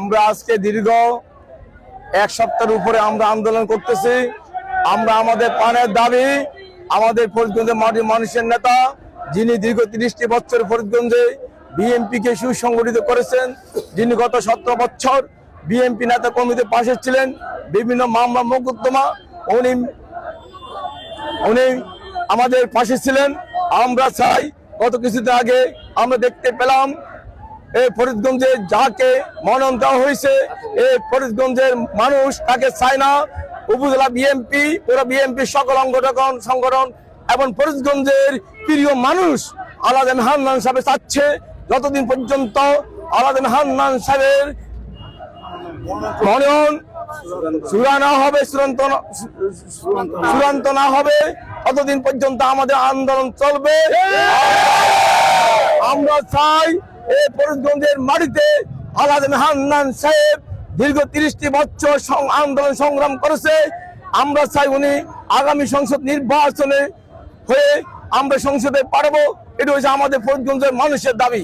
আমরা আজকে দীর্ঘ এক সপ্তাহের উপরে আমরা আন্দোলন করতেছি। আমরা আমাদের পানের দাবি, আমাদের ফরিদগঞ্জের মানুষের নেতা, যিনি দীর্ঘ তিরিশটি বছর ফরিদগঞ্জে বিএনপি কে সুসংগঠিত করেছেন, যিনি গত সতেরো বছর বিএনপি নেতা কর্মীদের পাশে ছিলেন, বিভিন্ন মামলা মোকদ্দমা, উনি উনি আমাদের পাশে ছিলেন। আমরা চাই, গত কিছুদিন আগে আমরা দেখতে পেলাম এই ফরিদগঞ্জে যাকে মনোনয়ন দেওয়া হয়েছে এই ফরিদগঞ্জের মানুষ তাকে চায় না। উপজেলা বিএনপি পুরো বিএনপি সকল অঙ্গঠন, সংগঠন এবং ফরিদগঞ্জের প্রিয় মানুষ আলাদিন হান্নান সাহেব চাচ্ছে। যতদিন পর্যন্ত আলাদিন হান্নান সাহেবের মনোনয়ন চূড়া না হবে, চূড়ান্ত চূড়ান্ত না হবে, ততদিন পর্যন্ত আমাদের আন্দোলন চলবে। আমরা চাই এই ফরিদগঞ্জের মাটিতে আলাদিন হান্নান সাহেব দীর্ঘ তিরিশটি বছর আন্দোলন সংগ্রাম করেছে। আমরা চাই উনি আগামী সংসদ নির্বাচনে হয়ে আমরা সংসদে পারব এটা হচ্ছে আমাদের ফরিদগঞ্জের মানুষের দাবি।